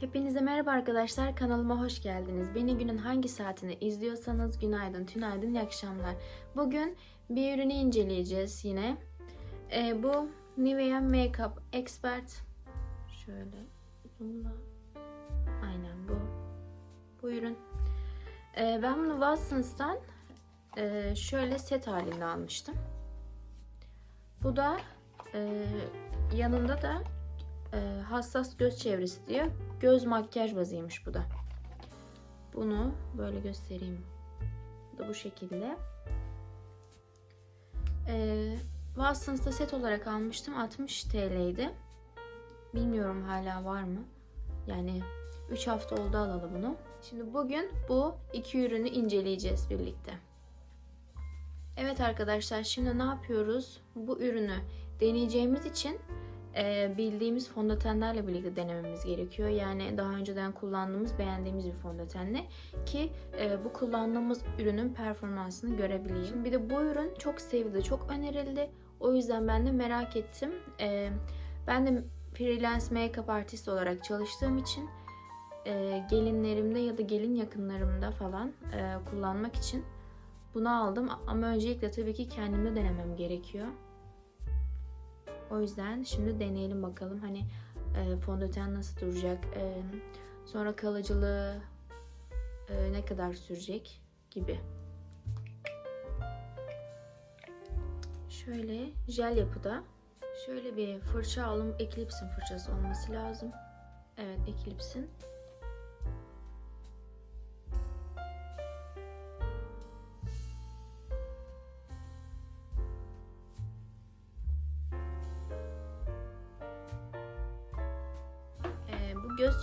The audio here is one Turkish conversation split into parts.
Hepinize merhaba arkadaşlar. Kanalıma hoş geldiniz. Beni günün hangi saatini izliyorsanız günaydın, tünaydın, iyi akşamlar. Bugün bir ürünü inceleyeceğiz yine. Ee, bu Nivea Makeup Expert. Şöyle zoomla. Aynen bu. Bu ürün. Ee, ben bunu Watsons'tan e, şöyle set halinde almıştım. Bu da e, yanında da e, hassas göz çevresi diyor. Göz makyaj bazıymış bu da. Bunu böyle göstereyim. Da bu şekilde. E, Watsons'ta set olarak almıştım. 60 TL'ydi. Bilmiyorum hala var mı. Yani 3 hafta oldu alalı bunu. Şimdi bugün bu iki ürünü inceleyeceğiz birlikte. Evet arkadaşlar şimdi ne yapıyoruz? Bu ürünü deneyeceğimiz için bildiğimiz fondötenlerle birlikte denememiz gerekiyor. Yani daha önceden kullandığımız, beğendiğimiz bir fondötenle ki bu kullandığımız ürünün performansını görebileyim. Bir de bu ürün çok sevildi, çok önerildi. O yüzden ben de merak ettim. Ben de freelance make-up artist olarak çalıştığım için gelinlerimde ya da gelin yakınlarımda falan kullanmak için bunu aldım. Ama öncelikle tabii ki kendimde denemem gerekiyor. O yüzden şimdi deneyelim bakalım hani e, fondöten nasıl duracak, e, sonra kalıcılığı e, ne kadar sürecek gibi. Şöyle jel yapıda. Şöyle bir fırça alım, Eclipse'in fırçası olması lazım. Evet, Eclipse'in.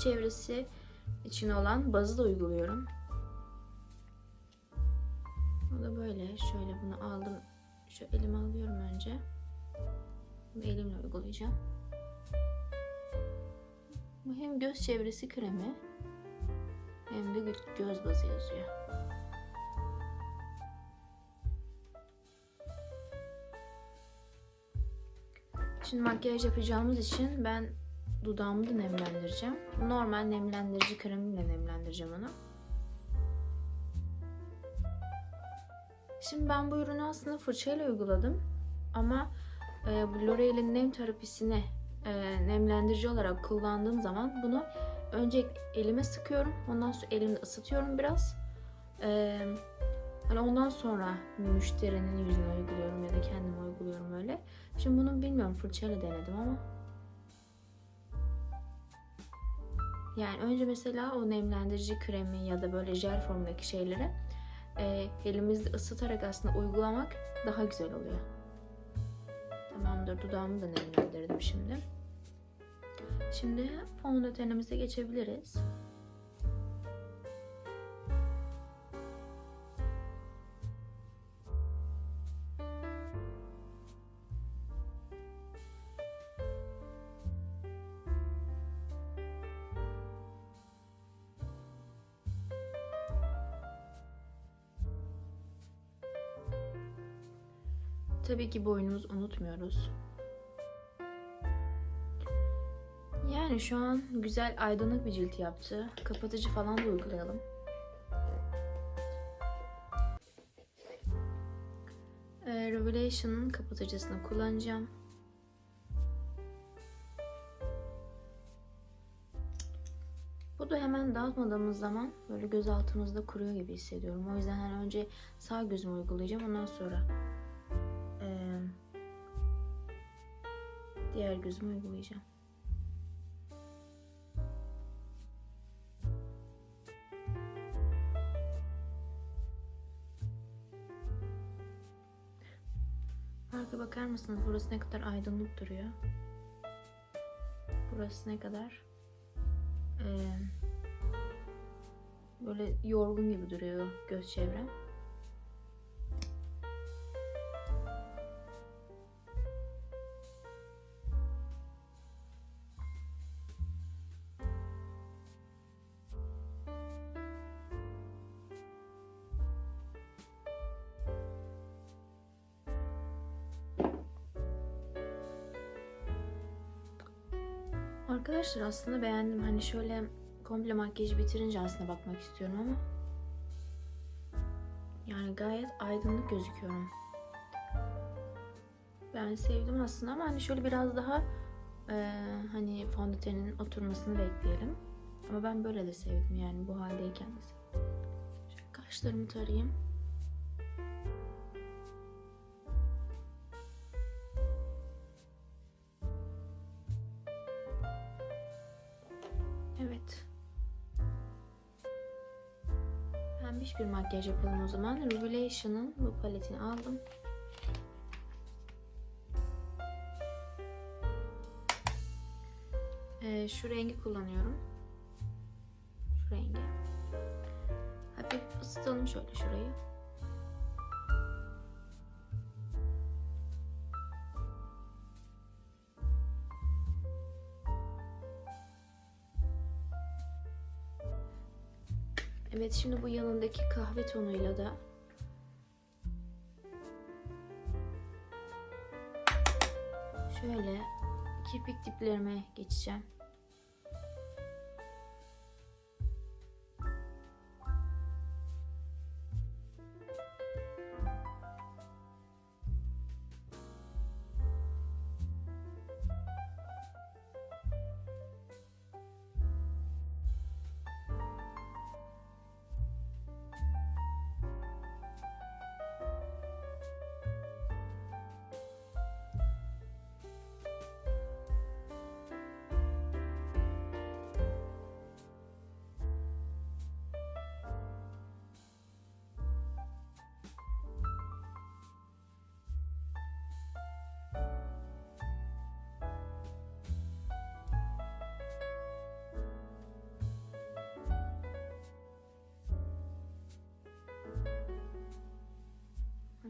Çevresi için olan bazı da uyguluyorum. O da böyle. Şöyle bunu aldım. Şu elime alıyorum önce. Bunu elimle uygulayacağım. Bu hem göz çevresi kremi hem de gö- göz bazı yazıyor. Şimdi makyaj yapacağımız için ben dudağımı da nemlendireceğim. Normal nemlendirici kremiyle nemlendireceğim onu. Şimdi ben bu ürünü aslında fırçayla uyguladım. Ama e, L'Oreal'in nem terapisini e, nemlendirici olarak kullandığım zaman bunu önce elime sıkıyorum. Ondan sonra elimde ısıtıyorum biraz. E, hani ondan sonra müşterinin yüzüne uyguluyorum ya da kendime uyguluyorum öyle. Şimdi bunu bilmiyorum fırçayla denedim ama Yani önce mesela o nemlendirici kremi ya da böyle jel formundaki şeyleri e, elimizde ısıtarak aslında uygulamak daha güzel oluyor. Tamamdır dudağımı da nemlendirdim şimdi. Şimdi fondötenimize geçebiliriz. Tabii ki boynumuzu unutmuyoruz. Yani şu an güzel aydınlık bir cilt yaptı. Kapatıcı falan da uygulayalım. Ee, Revelation'ın kapatıcısını kullanacağım. Bu da hemen dağıtmadığımız zaman böyle göz altımızda kuruyor gibi hissediyorum. O yüzden hani önce sağ gözümü uygulayacağım. Ondan sonra diğer gözümü uygulayacağım. Farka bakar mısınız? Burası ne kadar aydınlık duruyor. Burası ne kadar ee, böyle yorgun gibi duruyor göz çevrem. Arkadaşlar aslında beğendim. Hani şöyle komple makyajı bitirince aslında bakmak istiyorum ama yani gayet aydınlık gözüküyorum. Ben sevdim aslında ama hani şöyle biraz daha e, hani fondötenin oturmasını bekleyelim. Ama ben böyle de sevdim yani bu haldeyken de sevdim. Şöyle kaşlarımı tarayayım. Bir makyaj yapalım o zaman. Revelation'ın bu paletini aldım. Ee, şu rengi kullanıyorum. Şu rengi. Hafif ısıtalım şöyle şurayı. Evet şimdi bu yanındaki kahve tonuyla da şöyle kirpik diplerime geçeceğim.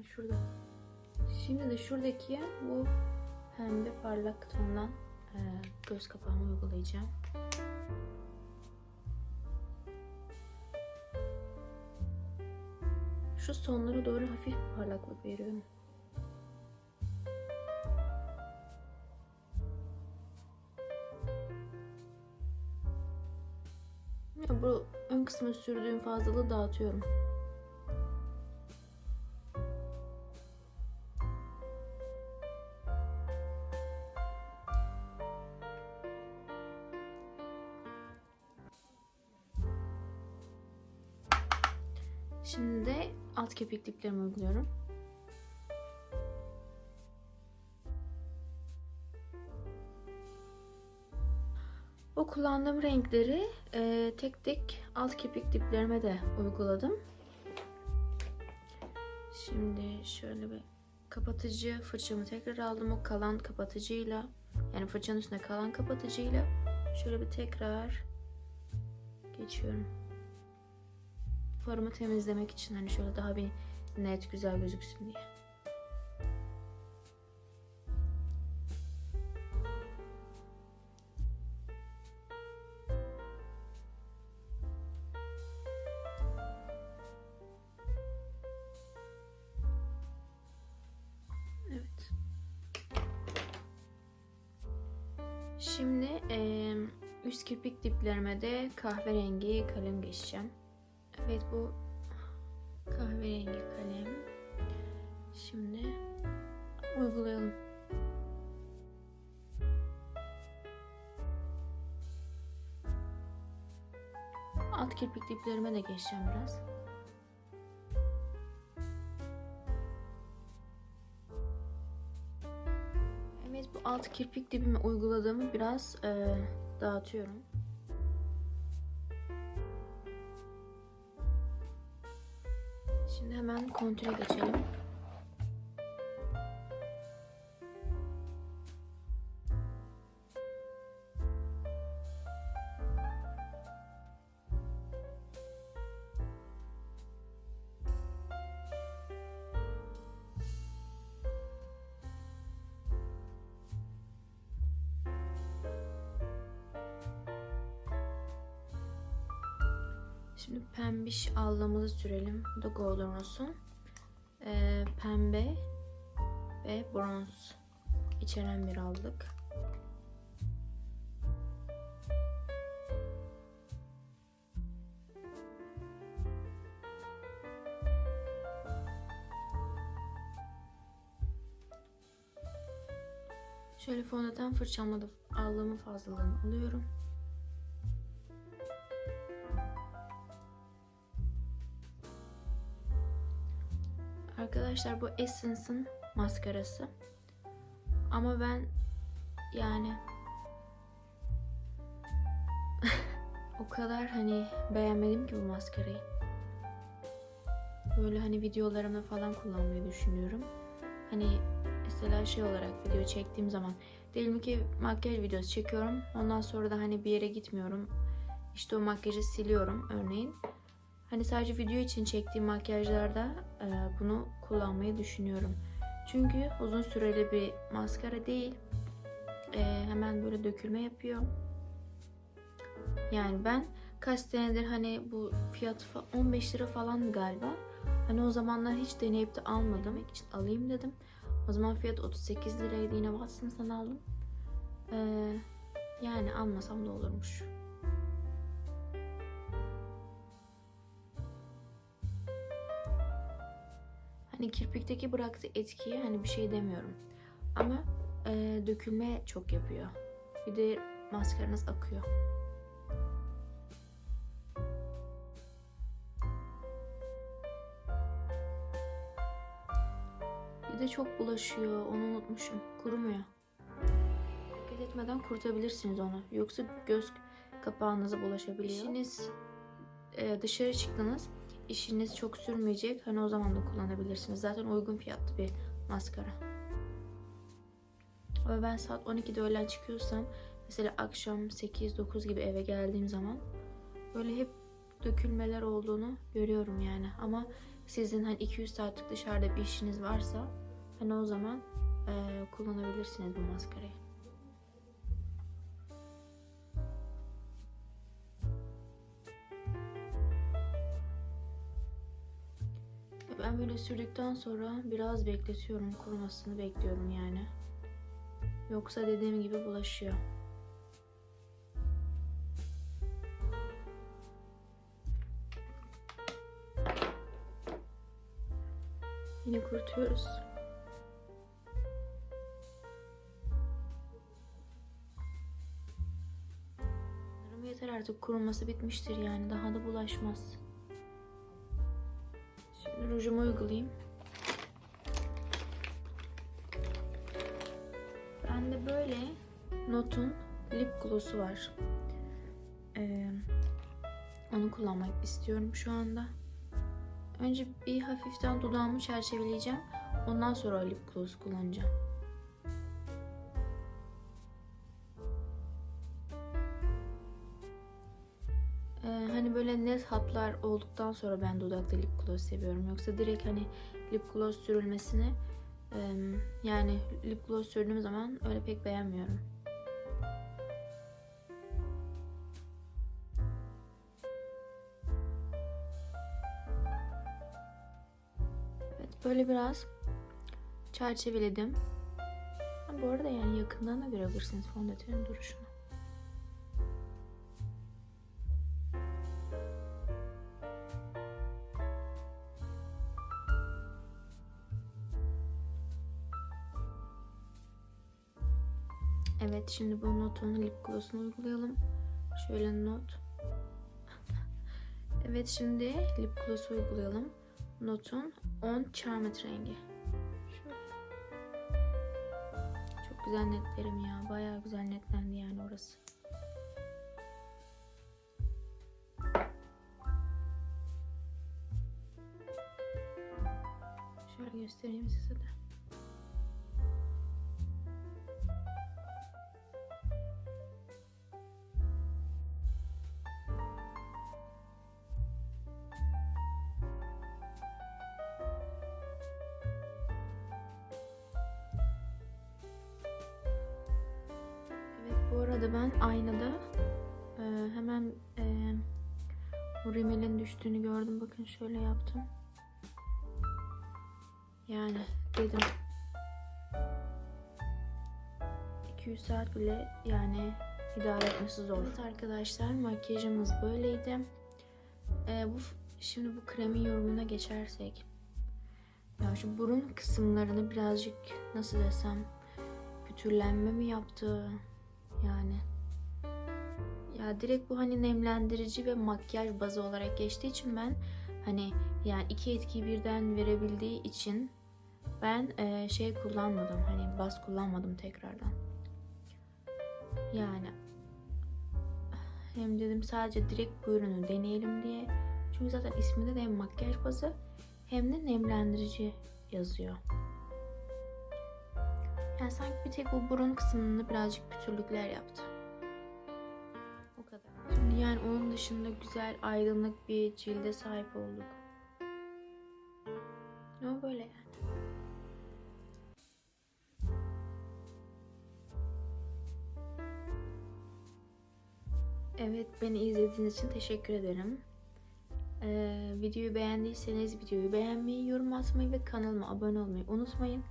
Ha, Şurada. Şimdi de şuradaki bu pembe parlak tondan e, göz kapağımı uygulayacağım. Şu sonlara doğru hafif parlaklık veriyorum. Ya bu ön kısmı sürdüğüm fazlalığı dağıtıyorum. Şimdi de alt kepik diplerimi uyguluyorum. O kullandığım renkleri e, tek tek alt kepik diplerime de uyguladım. Şimdi şöyle bir kapatıcı fırçamı tekrar aldım. O kalan kapatıcıyla yani fırçanın üstüne kalan kapatıcıyla şöyle bir tekrar geçiyorum farımı temizlemek için hani şöyle daha bir net güzel gözüksün diye. Evet. Şimdi eee, üst kirpik diplerime de kahverengi kalem geçeceğim. Evet bu kahverengi kalem. Şimdi uygulayalım. Alt kirpik diplerime de geçeceğim biraz. Evet bu alt kirpik dibime uyguladığımı biraz e, dağıtıyorum. Şimdi hemen kontrole geçelim. Şimdi pembiş allamızı sürelim. Bu da Golden Rose'un ee, pembe ve bronz içeren bir allık. Şöyle fondöten fırçamla da allığımın fazlalığını alıyorum. Arkadaşlar bu Essence'ın maskarası. Ama ben yani o kadar hani beğenmedim ki bu maskarayı. Böyle hani videolarımda falan kullanmayı düşünüyorum. Hani mesela şey olarak video çektiğim zaman diyelim ki makyaj videosu çekiyorum. Ondan sonra da hani bir yere gitmiyorum. İşte o makyajı siliyorum örneğin. Hani sadece video için çektiğim makyajlarda e, bunu kullanmayı düşünüyorum. Çünkü uzun süreli bir maskara değil. E, hemen böyle dökülme yapıyor. Yani ben kaç senedir hani bu fiyatı fa- 15 lira falan galiba. Hani o zamanlar hiç deneyip de almadım. için alayım dedim. O zaman fiyat 38 liraydı yine Watson's'tan aldım. Ee, yani almasam da olurmuş. Hani kirpikteki bıraktığı etkiye hani bir şey demiyorum. Ama e, dökülme çok yapıyor. Bir de maskaranız akıyor. Bir de çok bulaşıyor. Onu unutmuşum. Kurumuyor. Dikkat etmeden kurutabilirsiniz onu. Yoksa göz kapağınıza bulaşabiliyor. İşiniz e, dışarı çıktınız. İşiniz çok sürmeyecek. Hani o zaman da kullanabilirsiniz. Zaten uygun fiyatlı bir maskara. Ama ben saat 12'de öğlen çıkıyorsam mesela akşam 8-9 gibi eve geldiğim zaman böyle hep dökülmeler olduğunu görüyorum yani. Ama sizin hani 200 saatlik dışarıda bir işiniz varsa hani o zaman eee, kullanabilirsiniz bu maskarayı. Ben böyle sürdükten sonra biraz bekletiyorum. Kurumasını bekliyorum yani. Yoksa dediğim gibi bulaşıyor. Yine kurutuyoruz. Yeter artık kuruması bitmiştir yani daha da bulaşmaz. Rujumu uygulayayım. Bende böyle Not'un lip gloss'u var. Ee, onu kullanmak istiyorum şu anda. Önce bir hafiften dudağımı çerçeveleyeceğim. Ondan sonra lip gloss kullanacağım. Net hatlar olduktan sonra ben dudakta lip gloss seviyorum. Yoksa direkt hani lip gloss sürülmesini yani lip gloss sürdüğüm zaman öyle pek beğenmiyorum. Evet böyle biraz çerçeveledim. Bu arada yani yakından da görebilirsiniz fondötenin duruşunu. Evet şimdi bu notun lip gloss'unu uygulayalım. Şöyle not. evet şimdi lip gloss uygulayalım. Notun 10 Charmed rengi. Şöyle. Çok güzel netlerim ya. Bayağı güzel netlendi yani orası. Şöyle göstereyim size de. Arada ben aynada e, hemen e, bu rimelin düştüğünü gördüm. Bakın şöyle yaptım. Yani dedim 200 saat bile yani idare etmesi zor. Evet arkadaşlar makyajımız böyleydi. E, bu şimdi bu kremin yorumuna geçersek. Ya şu burun kısımlarını birazcık nasıl desem pütürlenme mi yaptı? Yani ya direkt bu hani nemlendirici ve makyaj bazı olarak geçtiği için ben hani yani iki etkiyi birden verebildiği için ben e, şey kullanmadım hani baz kullanmadım tekrardan. Yani hem dedim sadece direkt bu ürünü deneyelim diye. Çünkü zaten isminde de hem makyaj bazı hem de nemlendirici yazıyor. Yani sanki bir tek bu burun kısmında birazcık pütürlükler yaptı. O kadar. Şimdi yani onun dışında güzel aydınlık bir cilde sahip olduk. Ama böyle yani. Evet beni izlediğiniz için teşekkür ederim. Ee, videoyu beğendiyseniz videoyu beğenmeyi, yorum atmayı ve kanalıma abone olmayı unutmayın.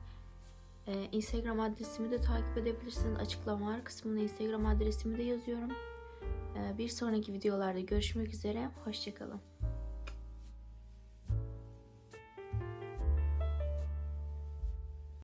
Ee, Instagram adresimi de takip edebilirsiniz. Açıklamalar kısmına Instagram adresimi de yazıyorum. Ee, bir sonraki videolarda görüşmek üzere. Hoşçakalın.